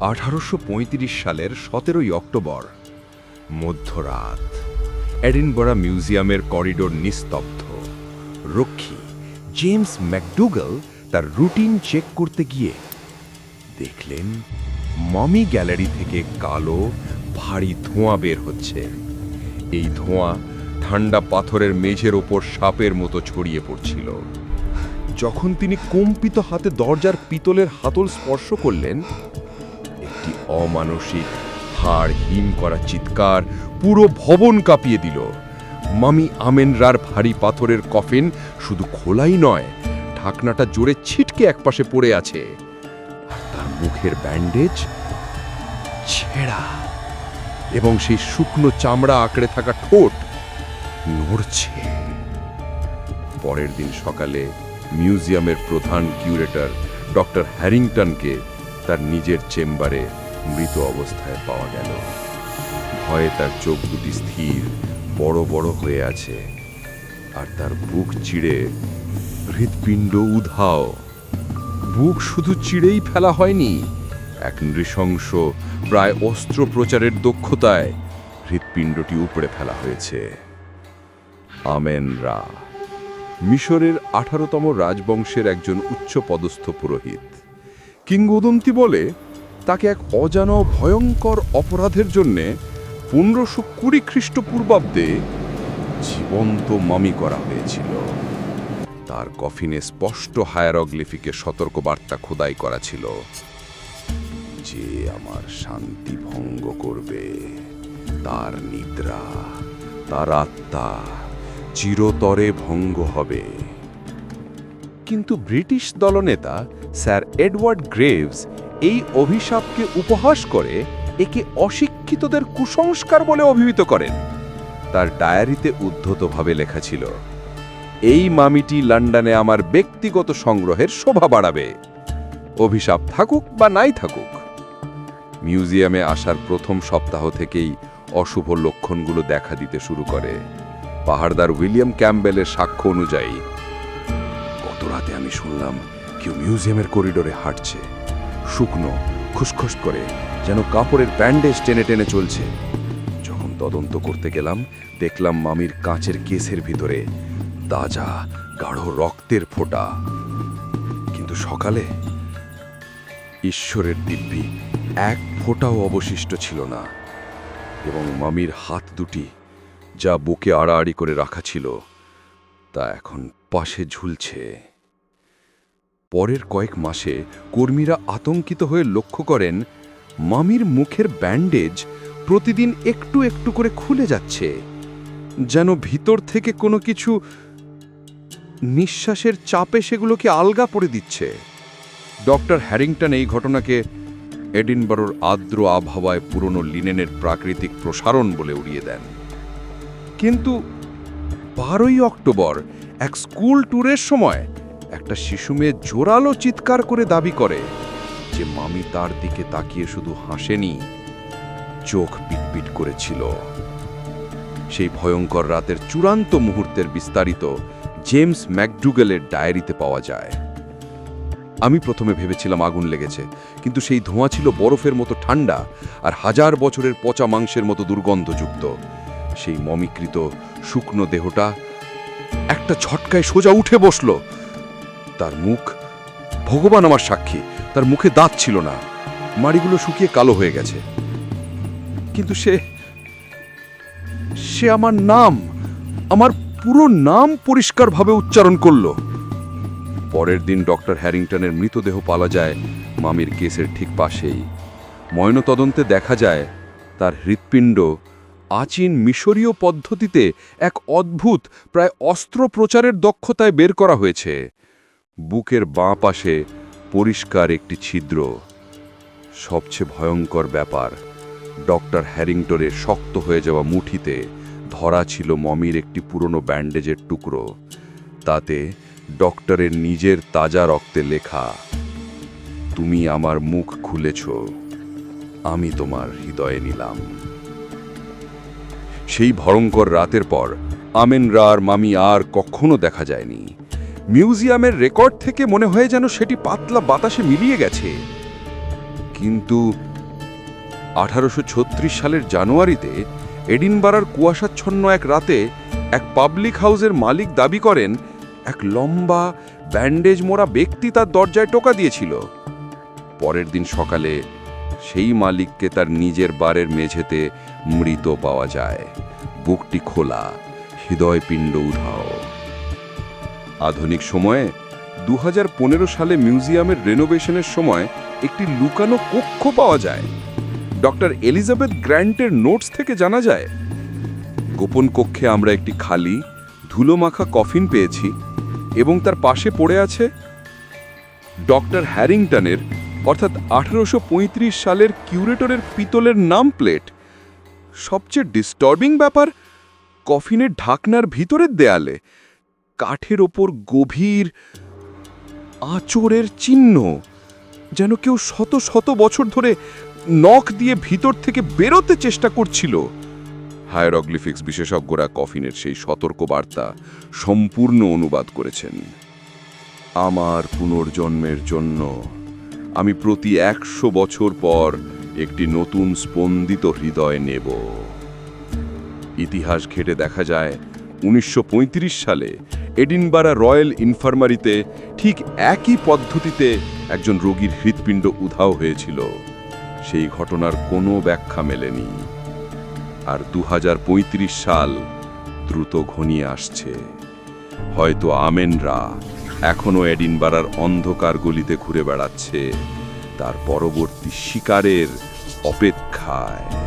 আঠারোশো পঁয়ত্রিশ সালের সতেরোই অক্টোবর, মধ্যরাত। এডিনবরা মিউজিয়ামের করিডোর নিস্তব্ধ। রক্ষী জেমস ম্যাকডুগাল তার রুটিন চেক করতে গিয়ে দেখলেন, মমি গ্যালারি থেকে কালো, ভারী ধোঁয়া বের হচ্ছে। এই ধোঁয়া ঠান্ডা পাথরের মেঝের ওপর সাপের মতো ছড়িয়ে পড়ছিল। যখন তিনি কম্পিত হাতে দরজার পিতলের হাতল স্পর্শ করলেন অমানসিক। হাড় হিম করা চিৎকার পুরো ভবন কাঁপিয়ে দিল। মামি আমেনরার ভারী পাথরের কফিন শুধু খোলাই নয়, ঢাকনাটা জোরে ছিটকে একপাশে পড়ে আছে। তার মুখের ব্যান্ডেজ ছেঁড়া এবং সেই শুকনো চামড়া আঁকড়ে থাকা ঠোঁট নড়ছে। পরের দিন সকালে মিউজিয়ামের প্রধান কিউরেটর ডক্টর হ্যারিংটনকে তার নিজের চেম্বারে মৃত অবস্থায় পাওয়া গেল। ভয়ে তার চোখ দুটি স্থির, বড় বড় হয়ে আছে। আর তার বুক চিড়ে, হৃৎপিণ্ড উধাও। বুক শুধু চিড়েই ফেলা হয়নি, এক নৃশংস, প্রায় অস্ত্র প্রচারের দক্ষতায় হৃৎপিণ্ডটি উপড়ে ফেলা হয়েছে। আমেন রা। মিশরের আঠারোতম রাজবংশের একজন উচ্চ পদস্থ পুরোহিত। কিংবদন্তি বলে তাকে এক অজানা ভয়ঙ্কর অপরাধের জন্যে পনেরোশো কুড়ি খ্রিস্টপূর্বাব্দে জীবন্ত মামি করা হয়েছিল। তার কফিনে স্পষ্ট হায়ারগ্লিফিকে সতর্কবার্তা খোদাই করা ছিল। যে আমার শান্তি ভঙ্গ করবে, তার নিদ্রা, তার আত্মা চিরতরে ভঙ্গ হবে। কিন্তু ব্রিটিশ দলনেতা স্যার এডওয়ার্ড গ্রেভস এই অভিশাপকে উপহাস করে একে অশিক্ষিতদের কুসংস্কার বলে অভিহিত করেন। তার ডায়েরিতে উদ্ধতভাবে লেখা ছিল, এই মামিটি লন্ডনে আমার ব্যক্তিগত সংগ্রহের শোভা বাড়াবে। অভিশাপ থাকুক বা নাই থাকুক, মিউজিয়ামে আসার প্রথম সপ্তাহ থেকেই অশুভ লক্ষণগুলো দেখা দিতে শুরু করে। পাহাড়দার উইলিয়াম ক্যাম্বেলের সাক্ষ্য অনুযায়ী, গত রাতে আমি শুনলাম কেউ মিউজিয়ামের করিডোরে হাঁটছে। শুকনো খুসখুস করে, যেন কাপড়ের ব্যান্ডেজ টেনে টেনে চলছে। যখন তদন্ত করতে গেলাম, দেখলাম মামির কাঁচের কেসের ভিতরে তাজা, গাঢ় রক্তের ফোঁটা। কিন্তু সকালে ঈশ্বরের দিব্যি এক ফোঁটাও অবশিষ্ট ছিল না এবং মামির হাত দুটি যা বুকে আড়াআড়ি করে রাখা ছিল, তা এখন পাশে ঝুলছে। পরের কয়েক মাসে কর্মীরা আতঙ্কিত হয়ে লক্ষ্য করেন, মামির মুখের ব্যান্ডেজ প্রতিদিন একটু একটু করে খুলে যাচ্ছে, যেন ভিতর থেকে কোনো কিছু নিঃশ্বাসের চাপে সেগুলোকে আলগা পড়ে দিচ্ছে। ডক্টর হ্যারিংটন এই ঘটনাকে এডিনবারোর আর্দ্র আবহাওয়ায় পুরনো লিনেনের প্রাকৃতিক প্রসারণ বলে উড়িয়ে দেন। কিন্তু বারোই অক্টোবর, এক স্কুল ট্যুরের সময় একটা শিশু মেয়ে জোরালো চিৎকার করে দাবি করে যে মামি তার দিকে তাকিয়ে শুধু হাসেনি, চোখ পিটপিট করেছিল। সেই ভয়ঙ্কর রাতের চূড়ান্ত মুহূর্তের বিস্তারিত জেমস ম্যাকডুগেলের ডায়েরিতে পাওয়া যায়। আমি প্রথমে ভেবেছিলাম আগুন লেগেছে, কিন্তু সেই ধোঁয়া ছিল বরফের মতো ঠান্ডা আর হাজার বছরের পচা মাংসের মতো দুর্গন্ধযুক্ত। সেই মমিকৃত শুকনো দেহটা একটা ঝটকায় সোজা উঠে বসল তার মুখ। ভগবান আমার সাক্ষী, তার মুখে দাঁত ছিল না। মাড়িগুলো শুকিয়ে কালো হয়ে গেছে। কিন্তু সে সে আমার নাম, আমার পুরো নাম পরিষ্কারভাবে উচ্চারণ করল। পরের দিন ডক্টর হ্যারিংটনের মৃতদেহ পালা যায় মামির কেসের ঠিক পাশেই। ময়নতদন্তে দেখা যায়, তার হৃৎপিণ্ড আচীন মিশরীয় পদ্ধতিতে এক অদ্ভুত, প্রায় অস্ত্র প্রচারের দক্ষতায় বের করা হয়েছে। বুকের বাঁ পাশে পরিষ্কার একটি ছিদ্র। সবচেয়ে ভয়ঙ্কর ব্যাপার, ডক্টর হ্যারিংটনের শক্ত হয়ে যাওয়া মুঠিতে ধরা ছিল মমির একটি পুরনো ব্যান্ডেজের টুকরো। তাতে ডক্টরের নিজের তাজা রক্তে লেখা, তুমি আমার মুখ খুলেছ, আমি তোমার হৃদয়ে নিলাম। সেই ভয়ঙ্কর রাতের পর আমেন রার মামি আর কখনো দেখা যায়নি। মিউজিয়ামের রেকর্ড থেকে মনে হয় যেন সেটি পাতলা বাতাসে মিলিয়ে গেছে। কিন্তু আঠারোশো ছত্রিশ সালের জানুয়ারিতে এডিনবারার কুয়াশাচ্ছন্ন এক রাতে এক পাবলিক হাউসের মালিক দাবি করেন, এক লম্বা ব্যান্ডেজ মোড়া ব্যক্তি তার দরজায় টোকা দিয়েছিল। পরের দিন সকালে সেই মালিককে তার নিজের বারের মেঝেতে মৃত পাওয়া যায়। বুকটি খোলা, হৃদয়পিণ্ড উধাও। আধুনিক সময়ে দু হাজার পনেরো সালে মিউজিয়ামের রেনোভেশনের সময় একটি লুকানো কক্ষ পাওয়া যায়। ডক্টর এলিজাবেথ গ্র্যান্টের নোটস থেকে জানা যায়, গোপন কক্ষে আমরা একটি খালি, ধুলোমাখা কফিন পেয়েছি এবং তার পাশে পড়ে আছে ডক্টর হ্যারিংটনের, অর্থাৎ আঠারোশো সালের কিউরেটরের পিতলের নাম প্লেট সবচেয়ে ডিস্টার্বিং ব্যাপার কফিনের ঢাকনার ভিতরের দেয়ালে। কাঠের ওপর গভীর আঁচড়ের চিহ্ন, যেন কেউ শত শত বছর ধরে নখ দিয়ে ভিতর থেকে বেরোতে চেষ্টা করছিল। হায়ারগ্লিফিক্স বিশেষজ্ঞরা কফিনের সেই সতর্ক বার্তা সম্পূর্ণ অনুবাদ করেছেন। আমার পুনর্জন্মের জন্য আমি প্রতি একশো বছর পর একটি নতুন স্পন্দিত হৃদয় নেব। ইতিহাস ঘেটে দেখা যায় উনিশশো পঁয়ত্রিশ সালে এডিনবারা রয়্যাল ইনফার্মারিতে ঠিক একই পদ্ধতিতে একজন রোগীর হৃৎপিণ্ড উধাও হয়েছিল। সেই ঘটনার কোনো ব্যাখ্যা মেলেনি। আর দু হাজার পঁয়ত্রিশ সাল দ্রুত ঘনিয়ে আসছে। হয়তো আমেনরা এখনও এডিনবারার অন্ধকার গলিতে ঘুরে বেড়াচ্ছে তার পরবর্তী শিকারের অপেক্ষায়।